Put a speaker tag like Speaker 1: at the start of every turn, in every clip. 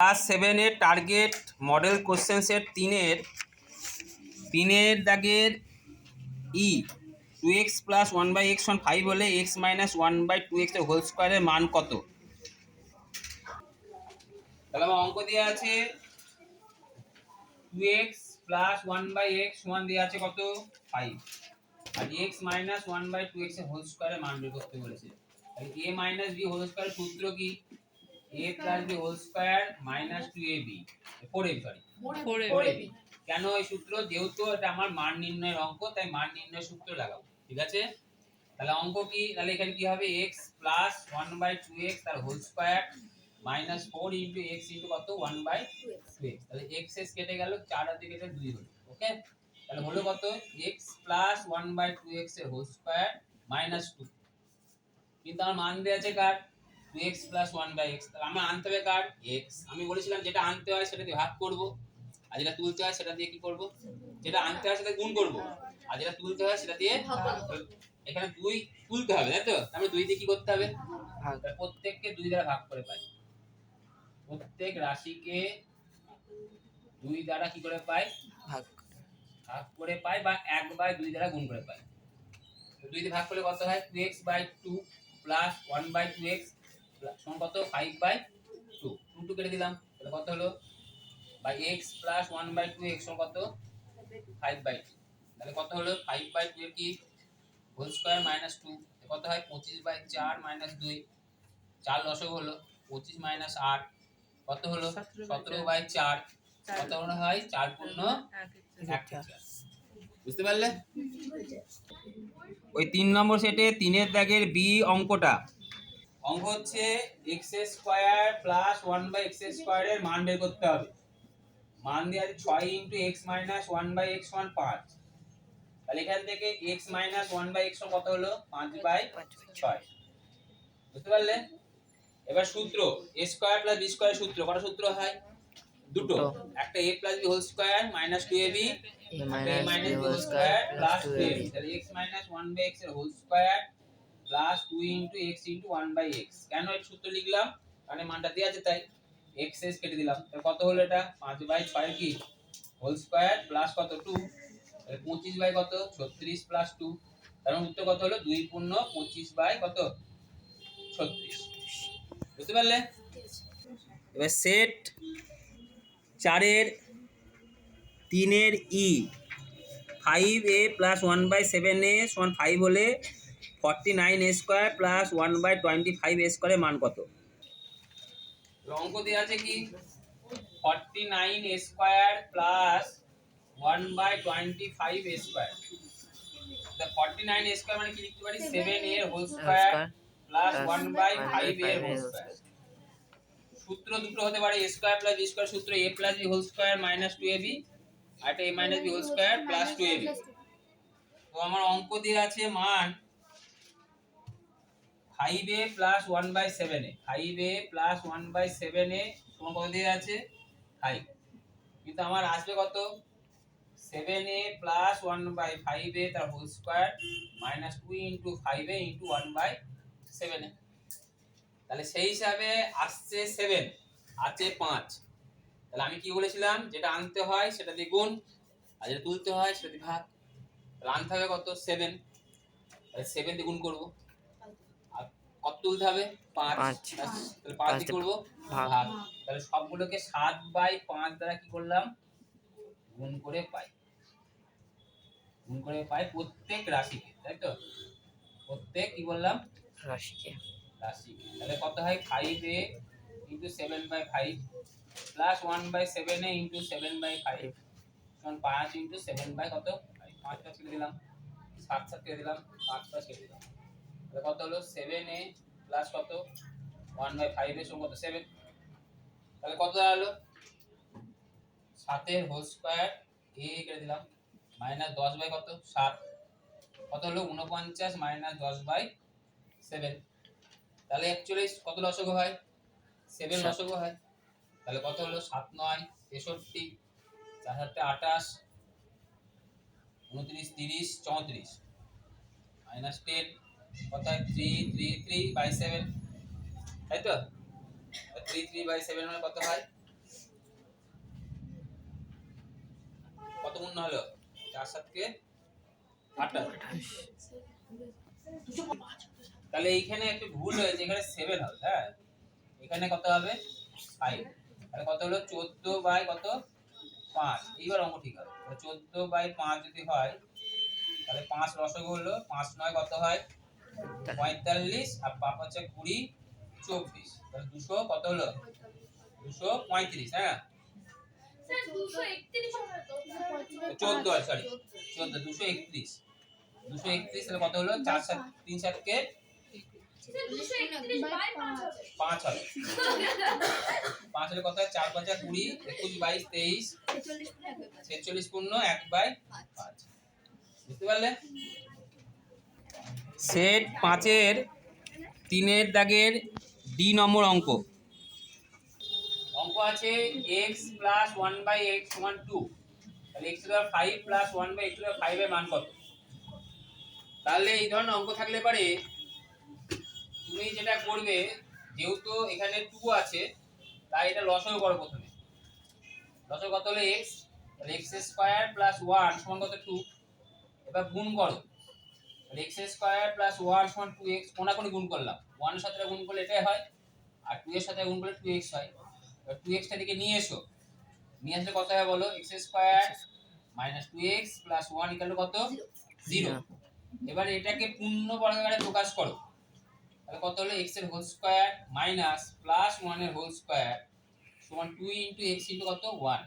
Speaker 1: Class সেভেনের target model question set তিনের তিনের দাগের ই two x plus one by x one five হলে x minus one by two এক্সের হোল স্কোয়ারের মান কত? তাহলে আমার অঙ্ক দেওয়া আছে two x plus one by x one দেওয়া আছে কত? Five R x minus one by two এক্সের হোল স্কোয়ারের মান বের করতে বলেছে। এ মাইনাস বি হোল স্কোয়ারের সূত্র কি? সরি এ বি কেন এই সূত্র? যেহেতু এটা আমার মান নির্ণয়ের অঙ্ক তাই মান নির্ণয়ের সূত্র লাগাবো ঠিক আছে? তাহলে অঙ্ক কি? তাহলে এখানে কি হবে? প্লাস বাই তার whole square minus four into x into কত? ওয়ান বাই তাহলে এক্স এক্স কেটে গেল চার হাতে কেটে দুই হলো ওকে তাহলে হলো কত? X plus one by two এক্সের হোল স্কোয়ার মাইনাস টু কিন্তু আমার মান দেওয়া আছে কার? Two x plus one by x তাহলে আমার আনতে হবে কার এক্স আমি বলেছিলাম যেটা আনতে হয় সেটা দিয়ে ভাগ করব আর যেটা তুলতে হয় সেটা দিয়ে কি করব? যেটা আনতে হয় সেটা গুণ করব আর যেটা তুলতে হয় সেটা দিয়ে এখানে দুই তুলতে হবে তাই তো? তাহলে দুই দিয়ে কি করতে হবে? প্রত্যেককে দুই দ্বারা ভাগ করে পাই। প্রত্যেক রাশিকে দুই দ্বারা কি করে পাই?
Speaker 2: ভাগ।
Speaker 1: ভাগ করে পাই বা এক বাই দুই দ্বারা গুণ করে পাই। তো দুই দিয়ে ভাগ করলে কত হয়? Two x by two plus one by two x সমান কত five by two two two কেটে দিলাম। তাহলে কত হলো? By x plus one by two x সমান কত ফাইভ বাই টু তাহলে কত হলো? ফাইভ বাই টু এর কি? হোল স্কোয়ার মাইনাস টু কত হয়? পঁচিশ বাই চার মাইনাস দুই। চার দশক হলো। পঁচিশ মাইনাস আট। কত হলো?
Speaker 2: সতেরো বাই চার।
Speaker 1: কত মনে হয়? চার পূর্ণ বুঝতে পারলে? ওই তিন নম্বর সেটে তিনের দাগের বি অঙ্কটা অঙ্ক হচ্ছে x square plus one by x স্কোয়ারের মান বের করতে হবে। মান দেওয়া আছে ছয় into x minus one by x one পাঁচ। তাহলে এখান থেকে x minus one by x কত হলো? পাঁচ বাই ছয়। বুঝতে পারলে এবার সূত্র a square plus b square সূত্র কটা সূত্র হয়? দুটো। একটা a plus b whole square minus two a b minus b whole square plus two a তাহলে এক্স মাইনাস ওয়ান বাই এক্সের whole square plus two into x into one by x কেন এই সূত্র লিখলাম? এই মানটা দেওয়া আছে তাই। এক্স এস কেটে দিলাম। কত হলো এটা? পাঁচ বাই ছয় কি? হোল স্কোয়ার প্লাস কত? টু পঁচিশ বাই কত? ছত্রিশ প্লাস টু তার মানে উত্তর কত হলো? দুই পূর্ণ পঁচিশ বাই কত? ছত্রিশ। বুঝতে পারলে? এবার সেট চারের তিনের ই five a plus one by seven a সমান ফাইভ হলে forty nine a square plus one by twenty five a স্কোয়ারের মান কত? অঙ্ক দেওয়া আছে কি? Forty nine a square plus one by twenty five a square forty nine a square মানে কি লিখতে পারি? সেভেন এর whole square plus one by five এর হোল স্কোয়ার সূত্র দুটো হতে পারে a square plus b square সূত্র a plus b whole square minus two a b আর একটা a minus b whole square plus two a b তো আমার অঙ্ক দিয়ে আছে মান five a plus one by seven a five a plus one by seven a তোমার কত দিয়ে আছে ফাইভ কিন্তু আমার আসবে কত? Seven a plus one by five a তার whole square minus two into five a one by seven a তাহলে সেই হিসাবে আসছে সেভেন আছে পাঁচ। তাহলে আমি কি বলেছিলাম? যেটা আনতে হয় সেটা দিয়ে গুণ, আর যেটা তুলতে হয় সেটা দিয়ে ভাগ। তাহলে আনতে হবে কত? সেভেন তাহলে সেভেন দিয়ে গুণ করব। কত তুলতে হবে? পাঁচ। তাহলে পাঁচ। দিয়ে করব
Speaker 2: ভাগ।
Speaker 1: তাহলে সবগুলোকে সাত বাই পাঁচ দ্বারা কি করলাম? গুণ করে পাই। গুণ করে পাই প্রত্যেক রাশিকে তাই তো? প্রত্যেক কি বললাম?
Speaker 2: রাশিকে।
Speaker 1: রাশি তাহলে কত হয়? Five a into seven by five plus one by seven a into seven by five সমান পাঁচ ইন্টু সেভেন বাই কত। পাঁচ পাঁচ কেটে দিলাম। সাত সাত কেটে দিলাম। পাঁচ পাঁচ কেটে দিলাম। কত হলো? সেভেন এ প্লাস কত? ওয়ান বাই ফাইভ এর সমান কত? সেভেন তাহলে কত দাঁড়াল? সাতের হোল স্কোয়ার এ কেটে দিলাম। মাইনাস দশ বাই কত? সাত। কত হলো? উনপঞ্চাশ মাইনাস দশ বাই সেভেন তাহলে অ্যাকচুয়ালি কত লসগো হয়? সেভেন। লসগো হয়। তাহলে কত হলো? সাত নয় তেষট্টি চার সাতটা আঠাশ উনত্রিশ তিরিশ চৌত্রিশ। মাইনাস টেন অর্থাৎ three three three by seven তাই তো? থ্রি থ্রি বাই সেভেন মানে কত হয়? কত গুণ হলো? চার সাতকে তাহলে এইখানে একটু ভুল হয়েছে এখানে সেভেন হবে হ্যাঁ? এখানে কত হবে? ফাইভ তাহলে কত হলো? চোদ্দ বাই কত? পাঁচ। এইবার অঙ্ক ঠিক হবে। চোদ্দ বাই পাঁচ যদি হয়, তাহলে পাঁচ রসগোল্ল, পাঁচ নয় কত হয়? পঁয়তাল্লিশ আর পাপ হচ্ছে কুড়ি চব্বিশ। তাহলে দুশো কত হলো? দুশো পঁয়ত্রিশ হ্যাঁ? চোদ্দ সরি চোদ্দ দুশো একত্রিশ। দুশো একত্রিশ তাহলে কত হলো? চার সাত তিন সাতকে পাঁচ হবে। পাঁচ হলে কত হয়? চার পাঁচা কুড়ি একুশ বাইশ তেইশ ছেচল্লিশ পূর্ণ এক বাই পাঁচ। বুঝতে পারলে? সেট পাঁচের, তিনের দাগের ডি নম্বর অঙ্ক। অঙ্ক আছে x plus one by x সমান two x two five plus one by x ফাইভের মান কত? তাহলে এই ধরনের অঙ্ক থাকলে পারে তুমি যেটা করবে, যেহেতু এখানে টু আছে, তাই এটা লসও করো প্রথমে। লসও কত হলো এক্স তাহলে এক্স স্কোয়ার প্লাস ওয়ান সমান কত টু এবার গুণ করো। তাহলে এক্স স্কোয়ার প্লাস ওয়ান সমান টু এক্স কোনাকুনি গুণ করলাম। ওয়ানের সাথে গুণ করলে এটাই হয়, আর টু এর সাথে গুণ করলে টু এক্স হয়। এবার টু এক্সটা দিকে নিয়ে এসো। নিয়ে আসলে কত হয় বলো? X square minus two x plus one equal কত? জিরো এবার এটাকে পূর্ণ বর্গাকারে প্রকাশ করো। তাহলে কত হলো? এক্সের হোল স্কোয়ার মাইনাস প্লাস ওয়ানের হোল স্কোয়ার সমান টু ইন্টু এক্স ইন্টু কত? ওয়ান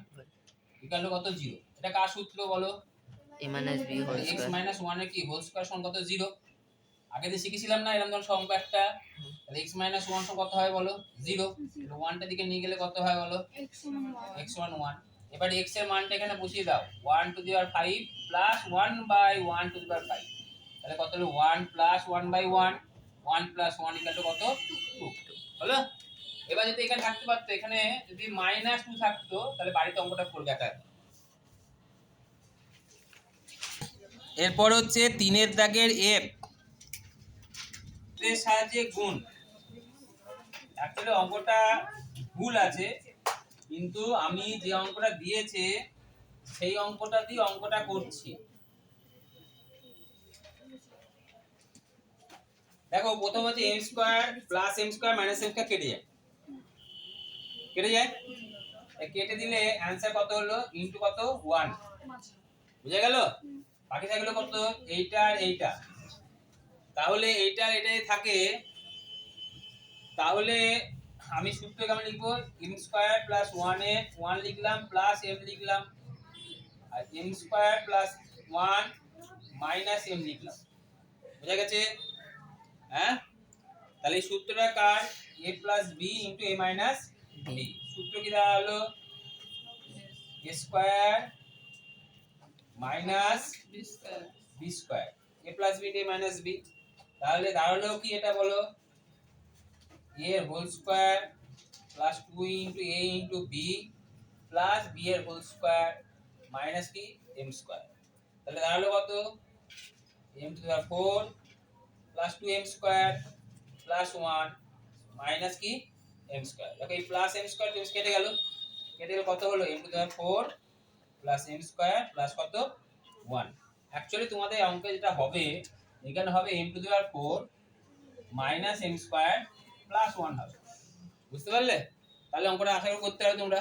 Speaker 1: ইকাল কত? জিরো এটা কার সূত্র বলো?
Speaker 2: A minus b whole
Speaker 1: x
Speaker 2: square.
Speaker 1: Minus ওয়ানের কি? হোল স্কোয়ার সমান কত? জিরো আগে যে শিখেছিলাম না এরকম ধরনের সংখ্যা একটা তাহলে এক্স মাইনাস ওয়ান সমান কত হয় বলো? জিরো ওয়ানটা দিকে নিয়ে গেলে কত হয় বলো? এক্স ওয়ান ওয়ান এবার এক্সের মানটা এখানে বসিয়ে দাও। One to the power five plus one by one to the power five তাহলে কত হলো? One plus one by one one plus one equal two কত? টু হলো এবার যদি এখানে থাকতে পারতো এখানে যদি মাইনাস টু থাকতো তাহলে বাড়িতে অঙ্কটা করবে একা একা। এরপর হচ্ছে তিনের দাগের এফ। এর সাহায্যে গুণ। অঙ্কটা ভুল আছে, কিন্তু আমি যে অঙ্কটা দিয়েছে, সেই অঙ্কটা দিয়ে অঙ্কটা করছি। দেখো, প্রথম হচ্ছে m square plus m square minus m square কেটে যায়। কেটে যায়? কেটে দিলে অ্যান্সার কত হলো? ইনটু কত? ওয়ান বুঝে গেল? বাকি থাকল কত? এইটা আর এইটা। তাহলে এইটা আর এটাই থাকে। তাহলে আমি সূত্র কেমন লিখব? M square plus one a one লিখলাম প্লাস এম লিখলাম। আর m square plus one minus m লিখলাম। বুঝা গেছে? হ্যাঁ? তাহলে এই সূত্রটা কার? A plus b into a minus b সূত্র কি হলো a square minus b square. A plus b a minus b. তাহলে দাঁড়াল কি এটা বলো? এ এর whole square plus two into a into b plus b এর হোল স্কোয়ার মাইনাস কি? M square. তাহলে দাঁড়াল কত? M to the four plus two m square plus one minus কি? M square. দেখো এই প্লাস এম স্কোয়ার কেটে গেল। কেটে গেলে কত হলো? M to the four plus m square plus কত? ওয়ান অ্যাকচুয়ালি তোমাদের অঙ্কে যেটা হবে, এখানে হবে m to the power four minus m square plus one হবে। বুঝতে পারলে? তাহলে অঙ্কটা আশা করতে পারো তোমরা।